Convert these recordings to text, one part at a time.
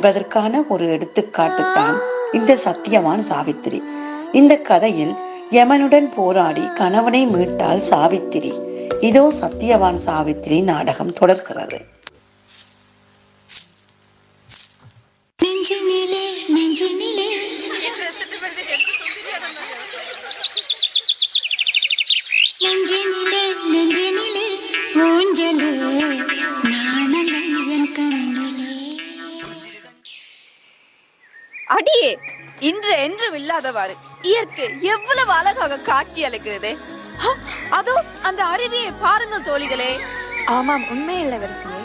என்பதற்கான ஒரு எடுத்துக்காட்டு தான் இந்த சத்தியவான் சாவித்திரி. இந்த கதையில் யமனுடன் போராடி கணவனை மீட்டாள் சாவித்திரி. இதோ சத்தியவான் சாவித்திரி நாடகம் தொடர்கிறது. அடியே இன்று என்றும் இல்லாதவாறு இயற்கை எவ்வளவு அழகாக காட்சி அளிக்கிறது. அதோ அந்த அருவியை பாருங்கள் தோழிகளே. ஆமாம் உண்மை இளவரசியே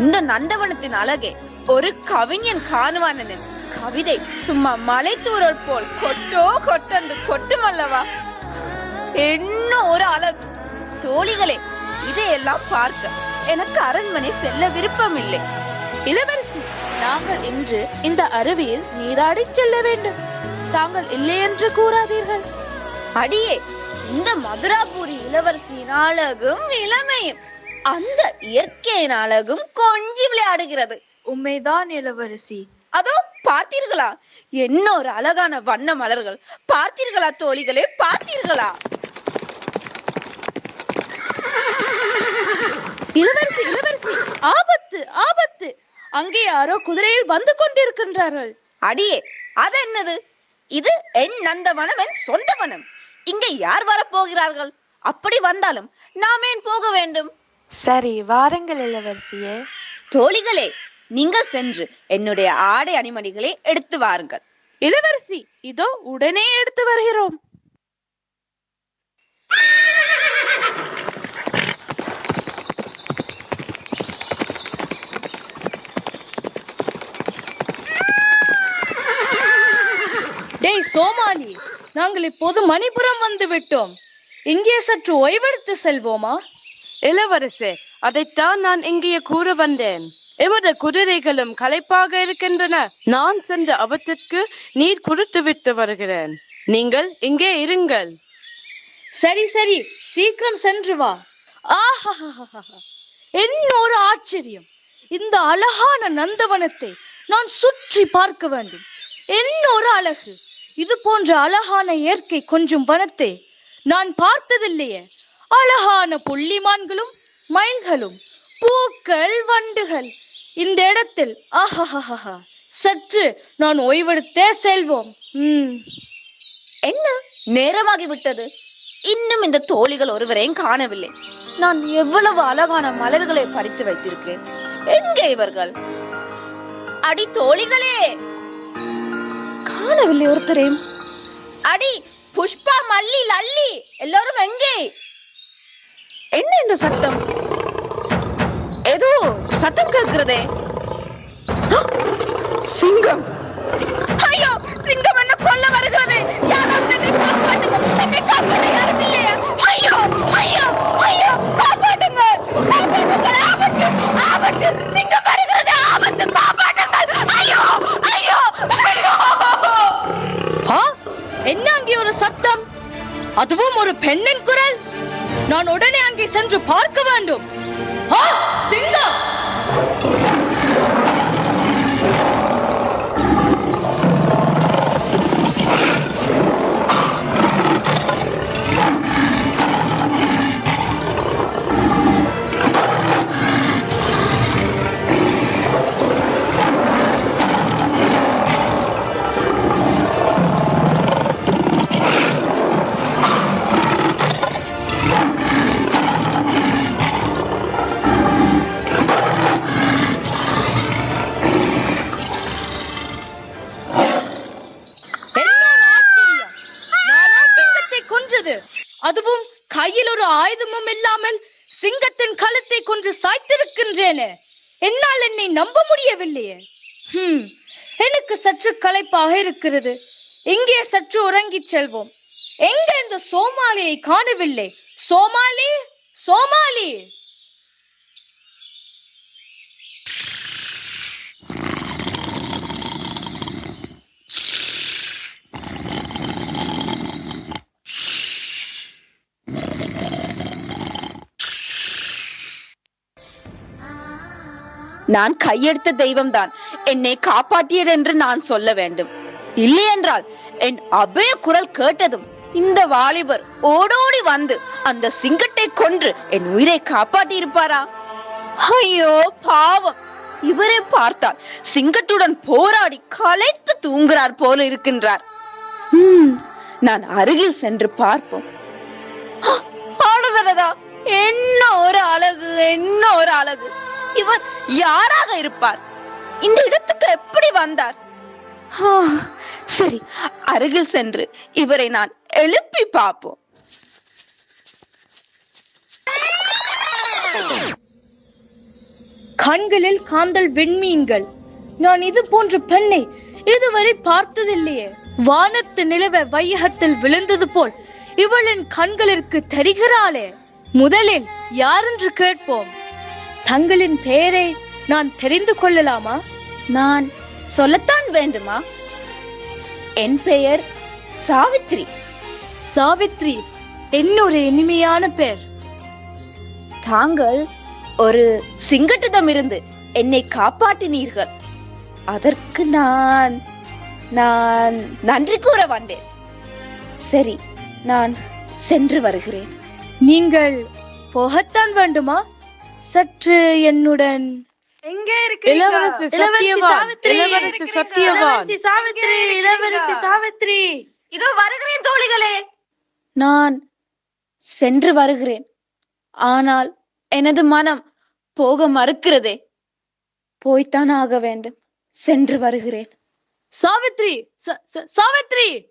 இந்த நந்தவனத்தின் அழகே ஒரு கவிஞன் காணுவானனின் கவிதை சும்மா மலை தூறல் போல் கொட்டோ கொட்டந்து கொட்டும் அல்லவா? என்ன ஒரு அழகு. தோழிகளே இதையெல்லாம் பார்க்க எனக்கு அரண்மனை செல்ல விருப்பமில்லை. இளவரசி நாங்கள் இன்று இந்த அருவியில் நீராடிச் செல்ல வேண்டும். தாங்கள் இல்லை என்று கூறாதீர்கள். அடியே இந்த மதுராபுரி இளவரசியின் அழகும் இளமையும் அந்த இயற்கையின் அழகும் கொஞ்சி விளையாடுகிறது. உண்மைதான் இளவரசி. அதோ பார்த்தீர்களா? என்ன ஒரு அழகான வண்ண மலர்கள். பார்த்தீர்களா தோழிகளே பார்த்தீர்களா? இளவரசி இளவரசி ஆபத்து ஆபத்து. அங்கே யாரோ குதிரையில் வந்து கொண்டிருக்கின்றார்கள். அடியே அது என்னது? இது என் நந்தவனம் என் சொந்த வனம். இங்கே யார் வரப்போகிறார்கள்? அப்படி வந்தாலும் நாம் ஏன் போக வேண்டும்? சரி வாருங்கள் இளவரசியே. தோழிகளே நீங்கள் சென்று என்னுடைய ஆடை அணிமணிகளை எடுத்து வாருங்கள். இளவரசி இதோ உடனே எடுத்து வருகிறோம். சோமாலி நாங்கள் இப்போது மணிபுரம் வந்து விட்டோம் இங்கே சற்று ஓய்வெடுத்து செல்வோமா? இளவரசே அதைத்தான் நான் இங்கே கூற வந்தேன். எமது குதிரைகளும் களைப்பாக இருக்கின்றன. நான் சென்ற அவற்றிற்கு நீர் கொடுத்து விட்டு வருகிறேன். நீங்கள் இங்கே இருங்கள். சரி சரி சீக்கிரம் சென்று வா. ஆஹா என்ன ஒரு ஆச்சரியம். இந்த அழகான நந்தவனத்தை நான் சுற்றி பார்க்க வேண்டும். என்ன ஒரு அழகு. இது போன்ற அழகான இயற்கை கொஞ்சம் வனத்தை. நான் பார்த்ததில்லையே. அழகான புள்ளிமான்களும் மயில்களும் பூக்கள் வண்டுகள். இந்த இடத்தில் ஆஹாஹாஹா சற்று நான் ஓய்வெடுத்தே செல்வோம். ம். என்ன? நேரமாகி விட்டது இன்னும் இந்த தோழிகள் ஒருவரையும் காணவில்லை. நான் எவ்வளவு அழகான மலர்களை பறித்து வைத்திருக்கேன். எங்கே இவர்கள்? அடி தோழிகளே! காணவில்லை ஒருத்தரையும் அடி புஷ்பா மல்லி லல்லி எல்லாரும் எங்கே? என்ன இந்த சத்தம்? ஏதோ சத்தம் கேட்கிறதே! சிங்கம். ஐயோ சிங்கம் என்ன கொல்ல வருகிறது? யாராவது என்னை காப்பாட்டுங்க என்னை காப்பாட்ட யாரும் இல்லையா? ஐயோ ஐயோ ஐயோ காப்பாட்டுங்க ஆபத்து ஆபத்து சிங்கம் அதுவும் ஒரு பெண்ணின் குரல். நான் உடனே அங்கே சென்று பார்க்க வேண்டும். சிங்கம்! அதுவும் கையில் ஒரு ஆயுதமும் இல்லாமல் சிங்கத்தின் கழுத்தை கொன்று சாய்த்திருக்கின்றேனே. என்னால் என்னை நம்ப முடியவில்லையே. ஹம், எனக்கு சற்று களைப்பாக இருக்கிறது. இங்கே சற்று உறங்கிச் செல்வோம். எங்க இந்த சோமாலியை காணவில்லை? சோமாலி? சோமாலி? நான் கையெடுத்த தெய்வம்தான். என்னை காப்பாற்றியது என்று நான் சொல்ல வேண்டும். இல்லையென்றால் என் அபய குரல் கேட்டதும் இந்த வாலிபர் ஓடோடி வந்து அந்த சிங்கத்தை கொன்று என் உயிரை காப்பாற்றி இருப்பாரா ஐயோ பாவம். இவரை பார்த்தால் சிங்கத்துடன் போராடி களைத்து தூங்குறார் போல இருக்கின்றார். நான் அருகில் சென்று பார்ப்போம். ஆ, என்ன ஒரு அழகு என்ன ஒரு அழகு. இவர் யாராக இருப்பார்? இந்த இடத்துக்கு எப்படி வந்தார்? சரி அருகில் சென்று இவரை நான் எழுப்பி பார்ப்போம். கண்களில் காந்தல் விண்மீன்கள். நான் இது போன்ற பெண்ணை இதுவரை பார்த்ததில்லையே. வானத்து நிலவ வையகத்தில் விழுந்தது போல் இவளின் கண்களிற்கு தெரிகிறாளே. முதலில் யாரென்று கேட்போம்? தங்களின் பெயரை நான் தெரிந்து கொள்ளலாமா? நான் சொல்லத்தான் வேண்டுமா? என் பெயர் சாவித்ரி. சாவித்ரி என்னொரு இனிமையான பெயர் தாங்கள் ஒரு சிங்கட்டிடமிருந்து என்னை காப்பாற்றினீர்கள். அதற்கு நான் நான் நன்றி கூற வந்தேன். சரி நான் சென்று வருகிறேன். நீங்கள் போகத்தான் வேண்டுமா? சற்று என்னுடன். எங்கே இளவரசி சத்தியவான். இளவரசி சத்தியவான். சாவித்ரி இளவரசி சாவித்ரி இதோ வருகிறேன் தோழிகளே. நான் சென்று வருகிறேன். ஆனால் எனது மனம் போக மறுக்கிறதே. போய்த்தான் ஆக வேண்டும். சென்று வருகிறேன். சாவித்ரி ச- ச- சாவித்ரி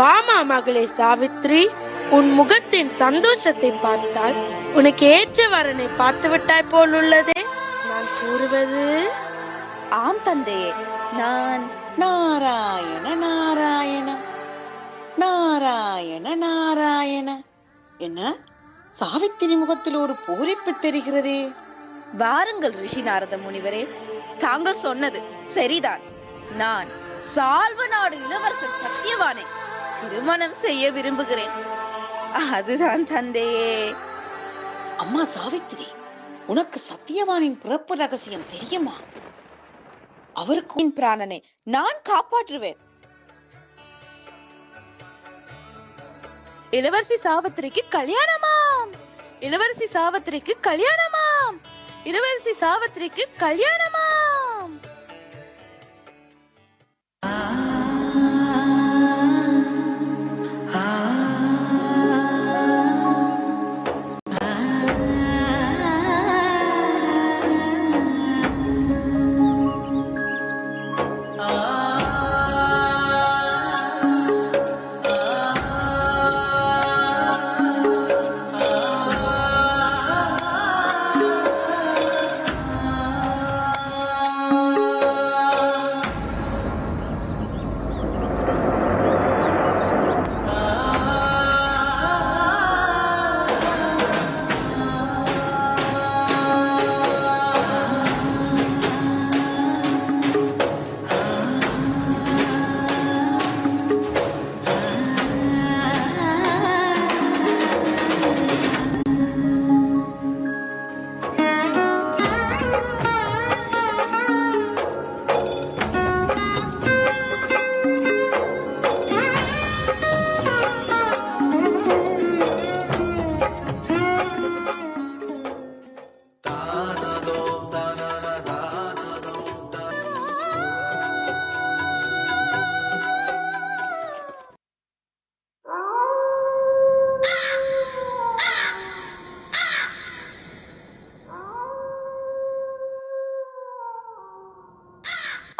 வாமா மகளே சாவித்ரி உன் முகத்தின் சந்தோஷத்தை பார்த்தால் உனக்கு ஏற்ற வரனை பார்த்து விட்டாய் போல் உள்ளதே நான் கூறுவது? ஆம் தந்தையே. நான் நாராயண நாராயண. நாராயண நாராயண. என்ன? சாவித்திரி முகத்தில் ஒரு பூரிப்பு தெரிகிறதே. வாருங்கள் ரிஷி நாரத முனிவரே. தாங்கள் சொன்னது சரிதான். நான் சால்வ நாடு இளவரசர் சத்தியவானை திருமணம் செய்ய விரும்புகிறேன். அதுதான் தந்தையே. அம்மா சாவித்திரி உனக்கு சத்தியவானின் பிறப்பு ரகசியம் தெரியுமா? அவருக்கு என் பிராணனை நான் காப்பாற்றுவேன். இளவரசி சாவித்திரிக்கு கல்யாணமாம். இளவரசி சாவித்திரிக்கு கல்யாணமாம். இளவரசி சாவித்திரிக்கு கல்யாணமாம்.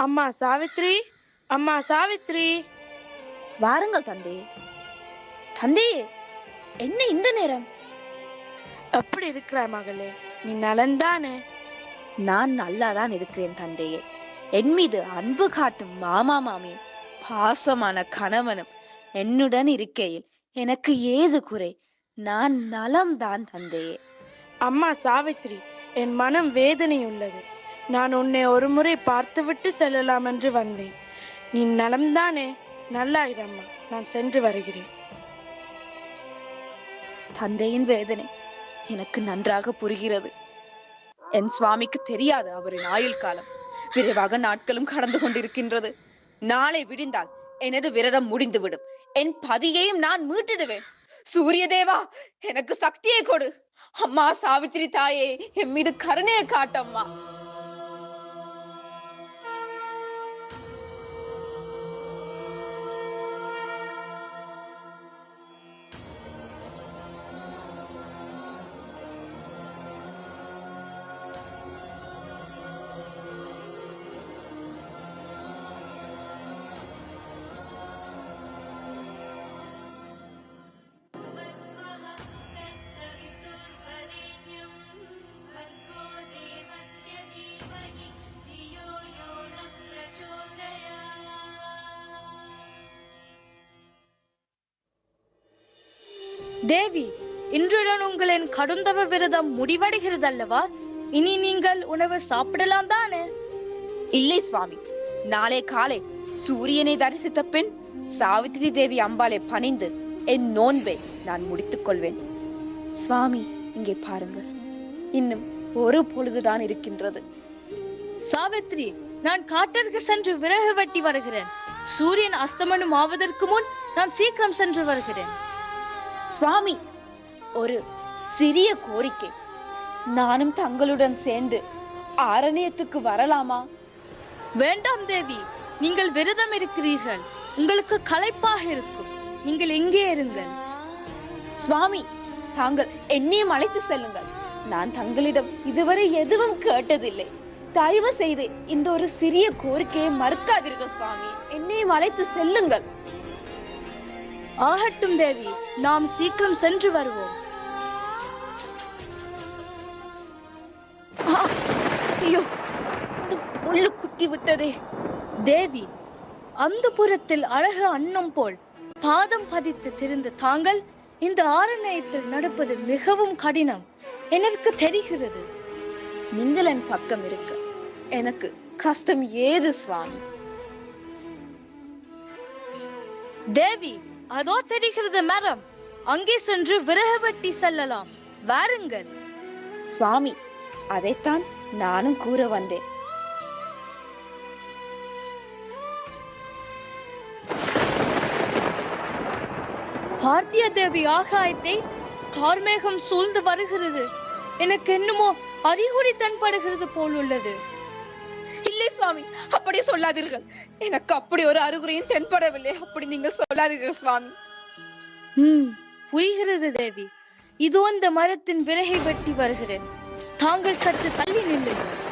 அம்மா சாவித்ரி அம்மா சாவித்ரி. வாருங்கள் தந்தையே தந்தையே என்ன இந்த நேரம்? எப்படி இருக்கிறாய் மகளே நீ நலன்தானே? நான் நல்லாதான் இருக்கிறேன் தந்தையே என் மீது அன்பு காட்டும் மாமா மாமி பாசமான கணவனும் என்னுடன் இருக்கையில் எனக்கு ஏது குறை? நான் நலம்தான் தந்தையே அம்மா சாவித்ரி என் மனம் வேதனை உள்ளது நான் உன்னை ஒரு முறை பார்த்துவிட்டு செல்லலாம் என்று வந்தேன். நீ நலம்தானே? நல்லாயிரம்மா நான் சென்று வருகிறேன். தந்தையின் வேதனை எனக்கு நன்றாக புரிகிறது. என் சுவாமிக்கு தெரியாது அவரின் ஆயுள் காலம் விரைவாக நாட்களும் கடந்து கொண்டிருக்கின்றது. நாளை விடிந்தால் எனது விரதம் முடிந்துவிடும். என் பதியையும் நான் மீட்டிடுவேன். சூரிய தேவா எனக்கு சக்தியை கொடு. அம்மா சாவித்திரி தாயே என் மீது கருணையை காட்டம்மா. தேவி இன்றுடன் உங்களின் கடுந்தவ விரதம் முடிவடைகிறது அல்லவா இனி நீங்கள் உணவு சாப்பிடலாம் தானே? இல்லை சுவாமி. நாளை காலை சூரியனை தரிசித்த பின் சாவித்திரி தேவி அம்பாளை பணிந்து என் நோன்பை நான் முடித்துக் கொள்வேன். சுவாமி இங்கே பாருங்கள். இன்னும் ஒரு பொழுதுதான் இருக்கின்றது. சாவித்ரி நான் காட்டிற்கு சென்று விறகு வெட்டி வருகிறேன். சூரியன் அஸ்தமனம் ஆவதற்கு முன் நான் சீக்கிரம் சென்று வருகிறேன். சுவாமி. ஒரு சிறிய கோரிக்கை. நானும் தங்களுடன் சேர்ந்து ஆரண்யத்துக்கு வரலாமா? வேண்டாம் தேவி. நீங்கள் விரதம் இருக்கிறீர்கள். உங்களுக்கு களைப்பாக இருக்கும். நீங்கள் எங்கே இருங்கள். சுவாமி தாங்கள் என்னையும் அழைத்து செல்லுங்கள். நான் தங்களிடம் இதுவரை எதுவும் கேட்டதில்லை. தயவு செய்து இந்த ஒரு சிறிய கோரிக்கையை மறுக்காதீர்கள் சுவாமி. என்னையும் அழைத்து செல்லுங்கள். ஆகட்டும் தேவி நாம் சீக்கிரம் சென்று வருவோம். ஐயோ முள்ளு குட்டி விட்டதே. தேவி அந்த புறத்தில் அழகு அன்னம் போல் பாதம் பதித்து திரிந்த தாங்கள் இந்த ஆரண்யத்தில் நடப்பது மிகவும் கடினம். எனக்கு தெரிகிறது. நீங்கள் என் பக்கம் இருக்க. எனக்கு கஷ்டம் ஏது சுவாமி? தேவி அதோ தெரிகிறது மரம் அங்கே சென்று விறகு வெட்டி செல்லலாம். வாருங்கள். சுவாமி அதைத்தான் நானும் கூற வந்தேன். பார்த்திய தேவி ஆகாயத்தை கார்மேகம் சூழ்ந்து வருகிறது. எனக்கு என்னமோ அறிகுறி தென்படுகிறது போல் உள்ளது இல்லை சுவாமி அப்படி சொல்லாதீர்கள். எனக்கு அப்படி ஒரு அறிகுறியும் தென்படவில்லை. அப்படி நீங்கள் சொல்லாதீர்கள் சுவாமி. ம் புரிகிறது தேவி. இதோ இந்த மரத்தின் விறகை வெட்டி வருகிறேன். தாங்கள் சற்று தள்ளி நில்லுங்கள்.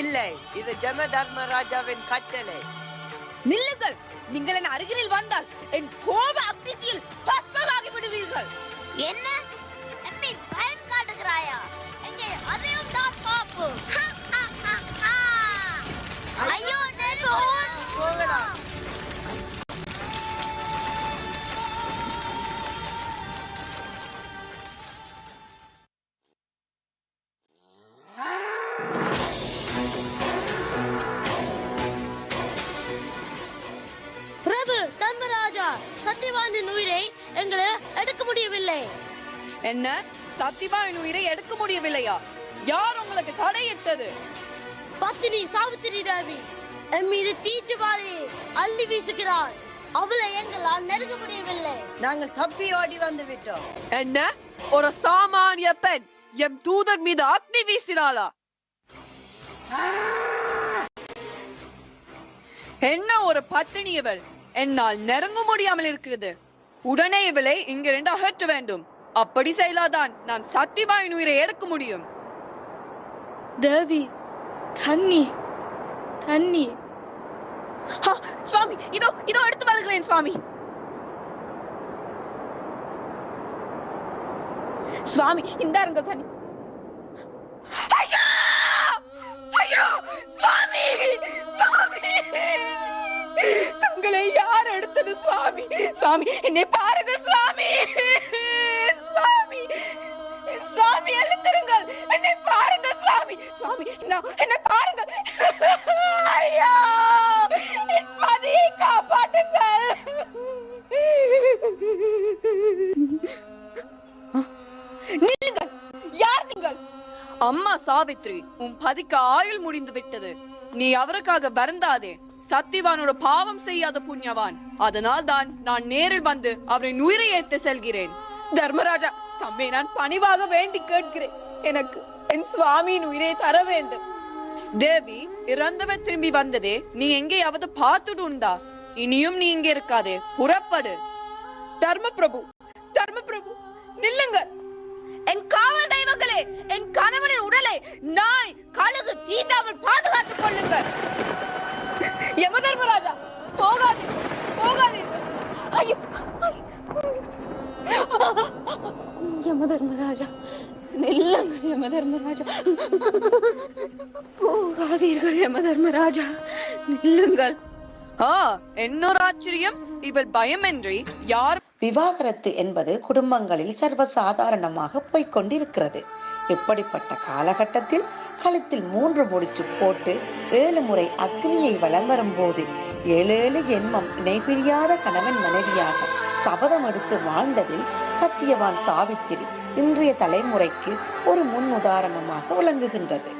இல்லை இது ஜம தர்மராஜாவின் கட்டளை. நில்லுங்கள். நீங்கள் என் அருகில் வந்தால் என் கோப அக்னியில் பஸ்மமாகி விடுவீர்கள். என்ன? எம்மி பயம் காட்டுகிறாயா? எங்கே? அதையும் தான் பாப்போம் ஐயோ எங்களை எடுக்க முடியவில்லை. என்ன? சத்தியவான் உயிரை எடுக்க முடியவில்லையா? யார் உங்களுக்கு தடையிட்டது? பத்தினி சாவித்திரி தேவி என் மீது தீச்சுவாளி அள்ளி வீசுகிறார் அவளை எங்களால் நெருங்க முடியவில்லை. நாங்கள் தப்பி ஓடி வந்து விட்டோம் என்ன? ஒரு சாமானிய பெண் எம் தூதர் மீது அக்னி வீசினாளா? என்ன ஒரு பத்தினி இவள்? என்னால் நெருங்க முடியாமல் இருக்கிறது. உடனே இவளை இங்கிருந்து அகற்ற வேண்டும். அப்படி செய்தாதான் நான் சத்தியவாயின் உயிரை எடுக்க முடியும். தேவி தண்ணி தண்ணி. சுவாமி இதோ இதோ எடுத்து வருகிறேன் சுவாமி. சுவாமி இந்தாருங்க தண்ணி. ஐயோ! ஐயோ! சுவாமி! சுவாமி! உங்களை யார் எடுத்தது சுவாமி? சுவாமி என்னை பாருங்க சுவாமி! சுவாமி! சுவாமி எழுந்திருங்கள் என்னை பாருங்க சுவாமி! சுவாமி என்னை பாருங்க. ஐயா! என் மதியை காப்பாட்டுங்கள் நில்லுங்கள் யார் நீங்கள்? அம்மா சாவித்ரி உன் பதிக்கு ஆயுள் முடிந்து விட்டது நீ அவருக்காக வருந்தாதே. சத்திவானோட பாவம் செய்யாத புண்ணியவான். அதனால் தான் நான் நேரில் வந்து அவரின் உயிரை ஏத்து செல்கிறேன். தர்மராஜா தம்மை நான் பணிவாக வேண்டி கேட்கிறேன். எனக்கு என் சுவாமியின் உயிரை தர வேண்டும். தேவி இறந்தவர் திரும்பி வந்ததே நீ எங்கேயாவது பார்த்துட்டு உண்டா? இனியும் நீ இங்கே இருக்காதே. புறப்படு. தர்ம பிரபு தர்ம பிரபு நில்லுங்கள். என் காவல் தெய்வங்களே என் கணவனின் உடலை நாய் கழுகு தீண்டாமல் பாதுகாத்துக் கொள்ளுங்கள். யமதர்மராஜா போகாதீர்கள் போகாதீர்கள் ஐயோ யமதர்மராஜா நில்லுங்கள் யமதர்மராஜா. போகாதீர்கள் யமதர்மராஜா நில்லுங்கள். ஆ என்னொரு ஆச்சரியம் இவள் பயமின்றி யார் விவாகரத்து என்பது குடும்பங்களில் சர்வசாதாரணமாக போய்க் கொண்டிருக்கிறது. இப்படிப்பட்ட காலகட்டத்தில் கழுத்தில் மூன்று முடிச்சு போட்டு ஏழு முறை அக்னியை வலம் வரும்போது ஏழேழு என்மம் இணைபிரியாத கணவன் மனைவியாக சபதம் எடுத்து வாழ்ந்ததில் சத்தியவான் சாவித்திரி இன்றைய தலைமுறைக்கு ஒரு முன் உதாரணமாக விளங்குகின்றது.